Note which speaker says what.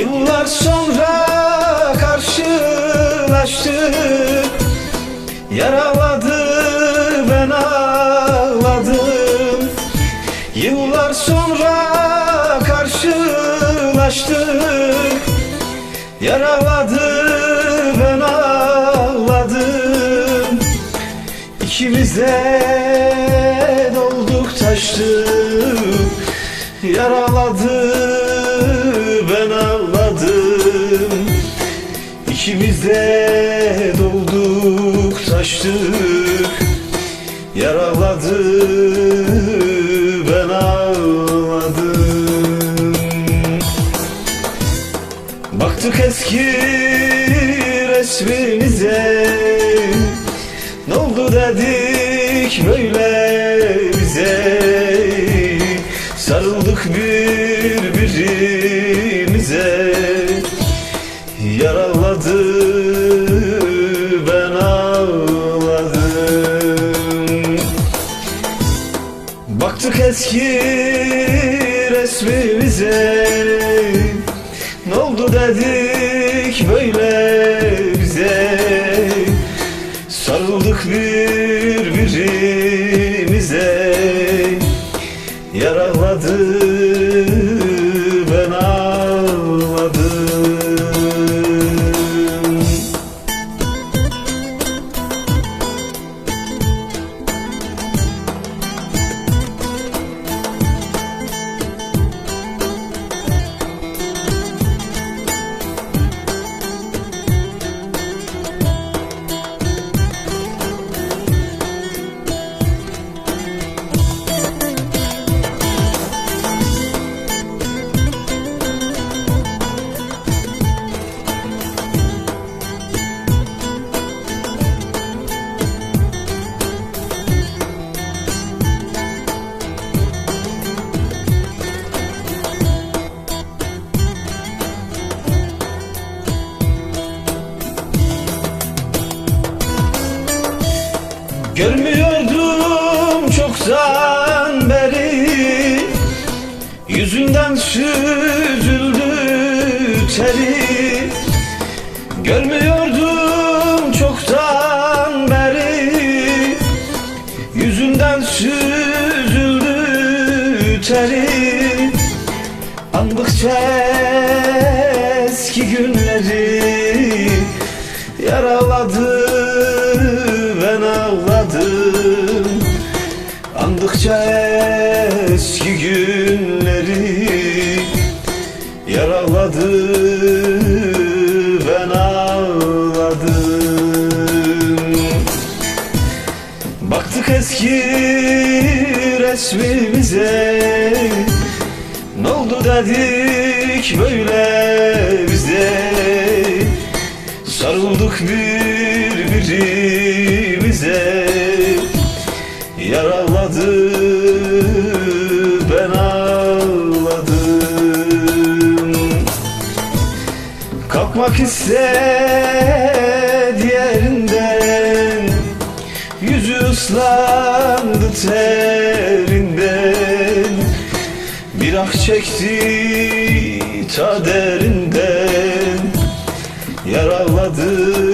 Speaker 1: Yıllar sonra karşılaştık Yaraladı ben ağladım. Yıllar sonra karşılaştık Yaraladı ben ağladım. İkimiz de dolduk taştık Yaraladı İkimiz de dolduk taştık Yaraladı ben ağladım. Baktık eski resmimize Ne oldu dedik böyle bize? Sarıldık birbirimize Baktık eski resmimize Ne oldu dedik böyle bize? Sarıldık birbirimize Yaraladı Görmüyordum çoktan beri. Yüzünden süzüldü teri. Görmüyordum çoktan beri. Yüzünden süzüldü teri. Andıkça eski günleri Yaraladı Andıkça eski günleri Yaraladı ben ağladım. Baktık eski resmimize Ne oldu dedik böyle bize? Sarıldık birbirimize Yaraladı ben ağladım. Kalkmak istedi yerinden Yüzü ıslandı terinden. Bir ah çekti ta derinden Yaraladı